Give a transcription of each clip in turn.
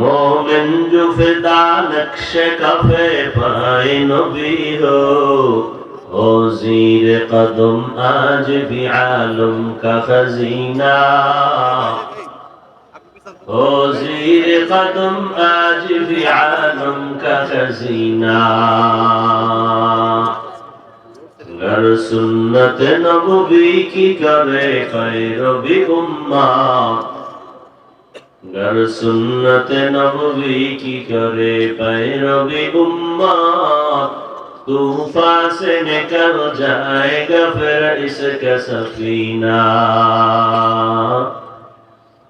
মোমেন জো ফিদা নকশে coffee পাই নবী হো ও জির কদম আজ ভি আলম কা খজিনা ও জির কদম আজ ভি আলম কা খজিনা گر سنت نبوی کی کرے خیر بھی امہ گر سنت نبوی کی کرے پیروی امت طوفان سے نکل جائے گا پھر اس کا سفینہ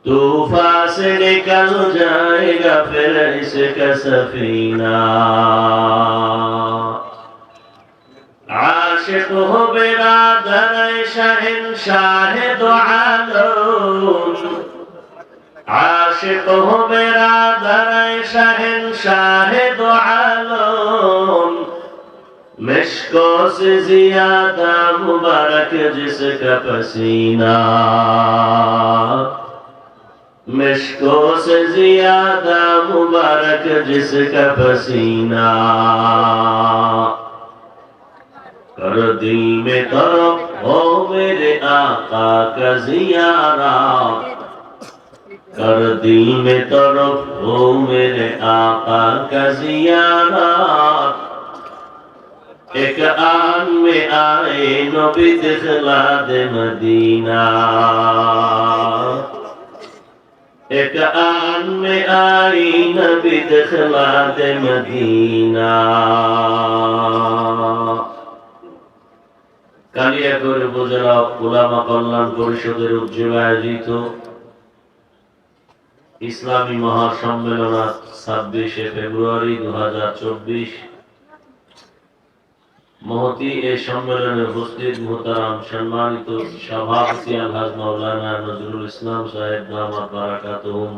طوفان سے نکل جائے گا پھر اس کا سفینہ عاشق ہو برادر شہن شاہ دو عالم আসে তো বেড়া দারাই শাহেন শাহে তো আলোন মেশকিয়া মুবারক জিস পসিনা। মেশক সে জিয়াদা মুবারক জিস পসিনা। কর দিল মে করো ও মেরে আকা কিয়ারা کر دل میں طرف ہو میرے آقا کا زیارہ ایک آن میں آئے نبی دخلا دے مدینہ ایک آن میں آئی نبی دخلا دے مدینہ কালিয়াগড় উপজেলা ওলামা কল্যাণ পরিষদের উদ্যোগে আয়োজিত ইসলামী মহাসম্মেলন ছাব্বিশে ফেব্রুয়ারি দু হাজার চব্বিশ। মহতি এই সম্মেলনে উপস্থিত মোহতারাম সম্মানিত সভাপতি আলহাজ মাওলানা নজরুল ইসলাম সাহেব দামাত বারাকাতুহুম।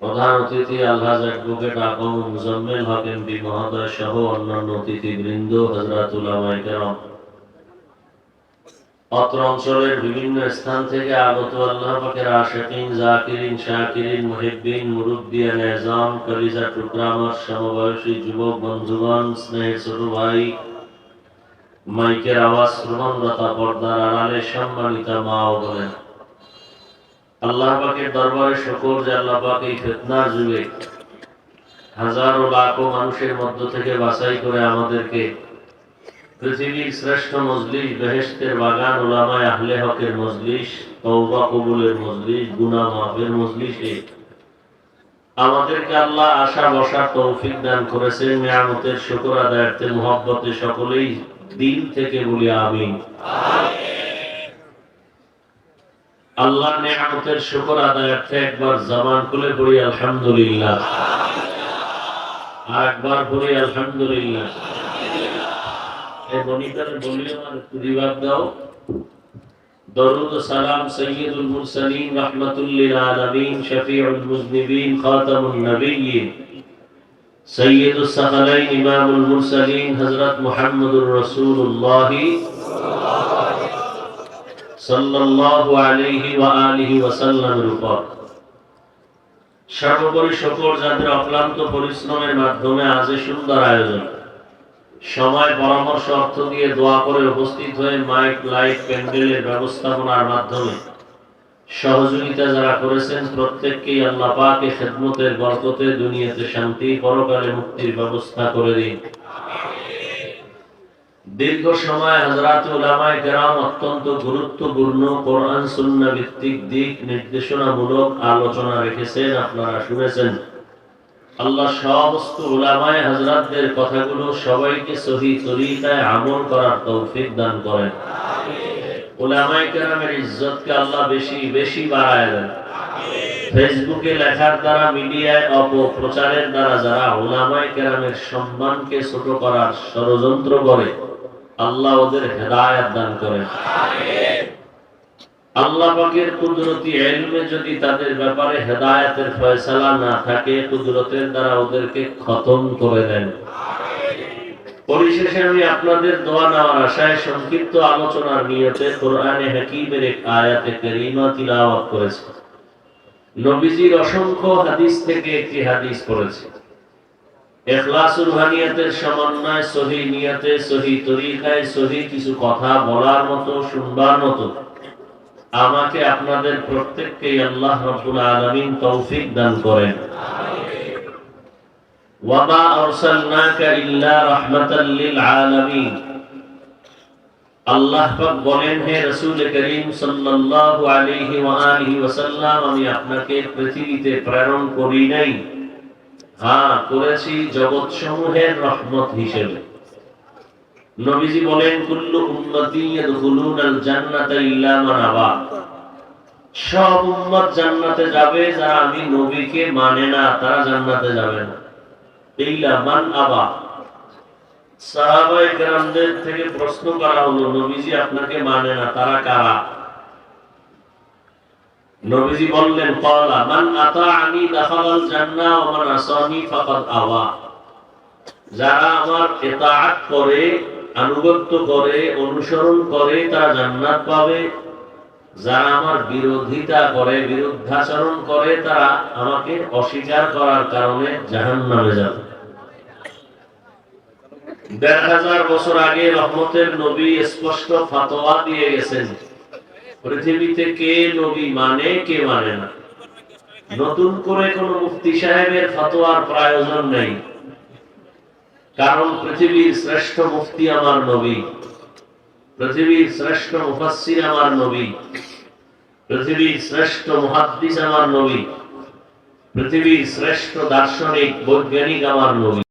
প্রধান অতিথি আলহাজ অ্যাডভোকেট আকম মুজাম্মেল হক এমপি মহোদয় সহ অন্যান্য অতিথিবৃন্দ হজরাতুল কেরাম। অত্র অঞ্চলের বিভিন্ন স্থান থেকে আগত আশাকিন, জাকিরিন, শাকিরিন কলিজা, টুকরামার, সমবয়সী যুবক, বন্ধুগণ, স্নেহের ছোট ভাই, মাইকের আওয়াজ শ্রবণদাতা পর্দার আড়ালে সম্মানিতা মা ও আল্লাহ পাকের দরবারে শকর যে আল্লাহ পাক এই ফিতনার যুগে হাজারো লাখো মানুষের মধ্য থেকে বাছাই করে আমাদেরকে পৃথিবীর শ্রেষ্ঠ মজলিস বেহেশতের বাগান, ওলামায় আহলে হকের মজলিস, তওবা কবুলের মজলিস গুনাহ মাফের মজলিসে আমাদেরকে আল্লাহ আশা বসার তৌফিক দান করেছেন, নিয়ামতের শুকর আদায়ার্থে মোহাব্বতে সকলেই দিল থেকে বলি আমিন। আল্লাহ নিয়ামতের শুকর আদায়ার্থে একবার জামান খুলে পড়ি আলহামদুলিল্লাহ। আর একবার পড়ি আলহামদুলিল্লাহ। এই বলিও আর একটু রিভাব দাও। দরুদ সালাম সৈয়দুল মুরসালিন রাহমাতুল আলামিন, শফিউল মুজনিবিন, খাতামুন নবিয়্যিন। সৈয়দুস সাকালাইন ইমামুল মুরসালিন হযরত মুহাম্মদুর রাসূলুল্লাহ সাল্লাল্লাহু আলাইহি ওয়া আলিহি ওয়া সাল্লামের উপর। সর্বোপরি সকল যাদের অক্লান্ত পরিশ্রমের মাধ্যমে আজ সুন্দর আয়োজন। সময় পরামর্শ অর্থ দিয়ে দোয়া করে উপস্থিত হয়ে মাইক, লাইট, প্যান্ডেলের ব্যবস্থাপনার মাধ্যমে সহযোগিতা যারা করেছেন প্রত্যেককেই আল্লাহ পাকে খেদমতের বরকতে দুনিয়াতে শান্তি, পরকালে মুক্তির ব্যবস্থা করে দিন। দীর্ঘ সময় হযরত উলামায়ে কেরাম অত্যন্ত গুরুত্বপূর্ণ কোরআন সুন্নাহ ভিত্তিক দিক নির্দেশনামূলক আলোচনা রেখেছেন, আপনারা শুনেছেন। আল্লাহ সমস্ত উলামায়ে হযরতদের কথাগুলো সবাইকে সহি তরিকায় আমল করার তৌফিক দান করেন। উলামায়ে কেরামের ইজ্জতকে আল্লাহ বেশি বেশি বাড়ায় দেন। ফেসবুকে লেখার দ্বারা মিডিয়ায় অপপ্রচারের দ্বারা যারা উলামায়ে কেরামের সম্মানকে ছোট করার ষড়যন্ত্র করে আল্লাহ ওদের হেদায়েত দান করেন। আল্লাহ পাকের কুদরতি এলমে যদি তাদের ব্যাপারে হেদায়েতের ফয়সালা না থাকে, কুদরতের দ্বারা ওদেরকে খতম করে দেন। পরিশেষে আমি আপনাদের দোয়া নেওয়ার আশায় সংক্ষিপ্ত আলোচনার নিয়তে কোরআনে হাকিমের এক আয়াতে কারীমা তিলাওয়াত করেছি। নবীজির অসংখ্য হাদিস থেকে একটি হাদিস পড়েছি। এখলাসুল হানিয়াতের সমন্বয়, সহি নিয়াতে, সহি তরিকায়, সহি কিছু কথা বলার মতো, শুনবার মতো। আমাকে আপনাদের প্রত্যেককে আল্লাহ রাব্বুল আলামিন তৌফিক দান করেন। ওয়ামা আরসালনাকা ইল্লা রাহমাতাল লিল আলামিন। আল্লাহ পাক বলেন, হে রাসূল করিম সাল্লাল্লাহু আলাইহি ওয়া আলিহি ওয়াসাল্লাম, আমি আপনাকে পৃথিবীতে প্রেরণ করি নাই। হ্যাঁ করেছি জগৎ সমূহের রহমত হিসেবে। নবীজি বলেন, কুল্লু উম্মতি ইয়াদখুলুনাল জান্নাতা ইল্লা মান আবা। সব উম্মত জান্নাতে যাবে, যারা আমি নবীকে মানে না, তারা জান্নাতে যাবে না। ইল্লা মান আবা। সাহাবায়ে কেরামদের থেকে প্রশ্ন করা হলো, নবীজি আপনাকে মানে না, তারা কারা? নবীজি বললেন ক্বালা মান আতাআনি দাখালাল জান্নাহ ওয়া মান আসানি ফাকাদ আওয়া। যারা আমার ইতাআত করে আনুগত্য করে, অনুসরণ করে তারা জান্নাত পাবে। যারা আমার বিরোধিতা করে, বিরুদ্ধাচরণ করে, তারা আমাকে অস্বীকার করার কারণে জাহান্নামে যাবে। দেড় হাজার বছর আগে রহমতের নবী স্পষ্ট ফাতোয়া দিয়ে গেছেন, পৃথিবীতে কে নবী মানে কে মানে না? নতুন করে কোন মুফতি সাহেবের ফতোয়ার প্রয়োজন নেই। কারণ পৃথিবীর শ্রেষ্ঠ মুফতি আমার নবী। পৃথিবীর শ্রেষ্ঠ মুফাসির আমার নবী। পৃথিবীর শ্রেষ্ঠ মহাদ্দিস আমার নবী। পৃথিবীর শ্রেষ্ঠ দার্শনিক, বৈজ্ঞানিক আমার নবী।